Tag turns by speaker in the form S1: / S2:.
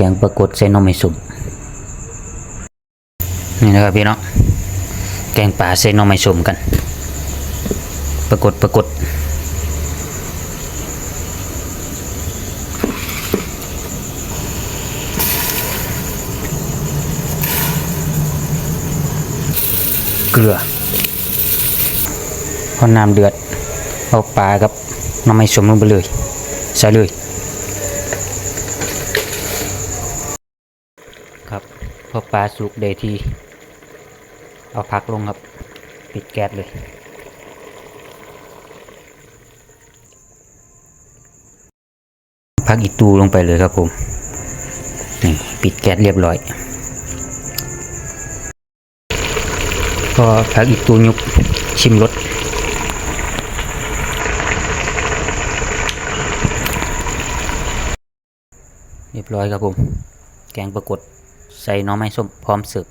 S1: กงปรากฏใส่นมไม่สุมนี่นะครับพี่น้องแกงป่าใส่นมไม่สุมกัน ปรากฏปรากฏเกลือพอน้ำเดือดเอาปลากับน้ำไม้สมลงไปเลย ใส่เลย ครับ พอปลาสุกได้ที เอาพักลงครับ ปิดแก๊สเลย พักอีตูลงไปเลยครับผมนี่ปิดแก๊สเรียบร้อยก็พักอีตูยุบชิมรสเรียบร้อยครับผม แกงปรากฏ ใส่หน้อไม้ส้มพร้อมเสิร์ฟ